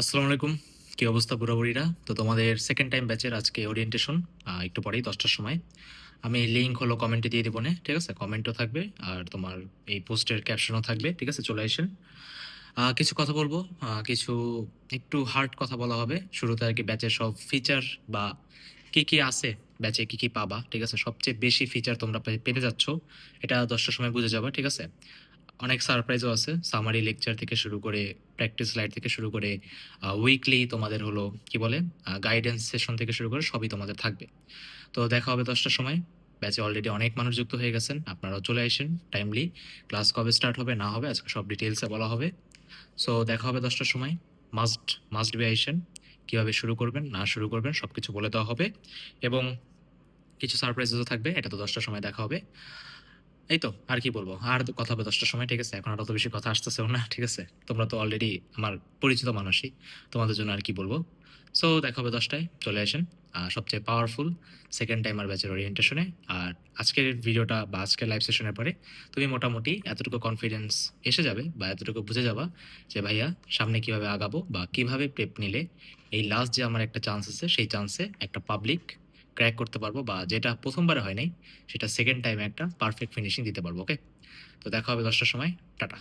আসসালামু আলাইকুম। কি অবস্থা বুড়াবুড়িরা? তো তোমাদের সেকেন্ড টাইম ব্যাচের আজকে ওরিয়েন্টেশন একটু পরেই দশটার সময়। আমি লিঙ্ক হলো কমেন্টে দিয়ে দেবো না, ঠিক আছে? কমেন্টও থাকবে আর তোমার এই পোস্টের ক্যাপশনও থাকবে, ঠিক আছে? চলে আসেন। কিছু কথা বলব। কিছু একটু হার্ড কথা বলা হবে। শুরুতে আর কি ব্যাচের সব ফিচার বা কি কি আছে ব্যাচে কি কি পাবা, ঠিক আছে? সবচেয়ে বেশি ফিচার তোমরা পেতে যাচ্ছ, এটা দশটার সময় বুঝে যাবে, ঠিক আছে? অনেক সারপ্রাইজও আছে। সামারি লেকচার থেকে শুরু করে প্র্যাকটিস লাইট থেকে শুরু করে উইকলি তোমাদের হলো, কি বলে গাইডেন্স সেশন থেকে শুরু করে সবই তোমাদের থাকবে। তো দেখা হবে দশটার সময়। ব্যাচে অলরেডি অনেক মানুষ যুক্ত হয়ে গেছেন। আপনারাও চলে আসেন টাইমলি ক্লাস কবে স্টার্ট হবে, না হবে, আজকে সব ডিটেলসে বলা হবে। সো দেখা হবে দশটার সময়। মাস্ট মাস্ট বি আইসেন কীভাবে শুরু করবেন, না শুরু করবেন সব কিছু বলে দেওয়া হবে। এবং কিছু সারপ্রাইজও থাকবে, এটা তো দশটার সময় দেখা হবে। এই তো, আর কি বলব? আর কথা হবে দশটার সময়, ঠিক আছে? এখন আর অত বেশি কথা আসতেছেও না, ঠিক আছে? তোমরা তো অলরেডি আমার পরিচিত মানুষই, তোমাদের জন্য আর কি বলব? সো দেখা হবে দশটায়, চলে আসেন। আর সবচেয়ে পাওয়ারফুল সেকেন্ড টাইম আর ব্যাচের ওরিয়েন্টেশনে আর আজকের ভিডিওটা বা আজকের লাইভ সেশনের পরে তুমি মোটামুটি এতটুকু কনফিডেন্স এসে যাবে বা এতটুকু বুঝে যাবা যে, ভাইয়া, সামনে কীভাবে আগাবো বা কীভাবে প্রেপ নিলে? এই লাস্ট যে আমার একটা চান্স আছে, সেই চান্সে একটা পাবলিক ক্র্যাক করতে পারব বা যেটা প্রথমবারে হয় নাই, সেটা সেকেন্ড টাইমে একটা পারফেক্ট ফিনিশিং দিতে পারব ওকে তো দেখা হবে দশটার সময়, টাটা।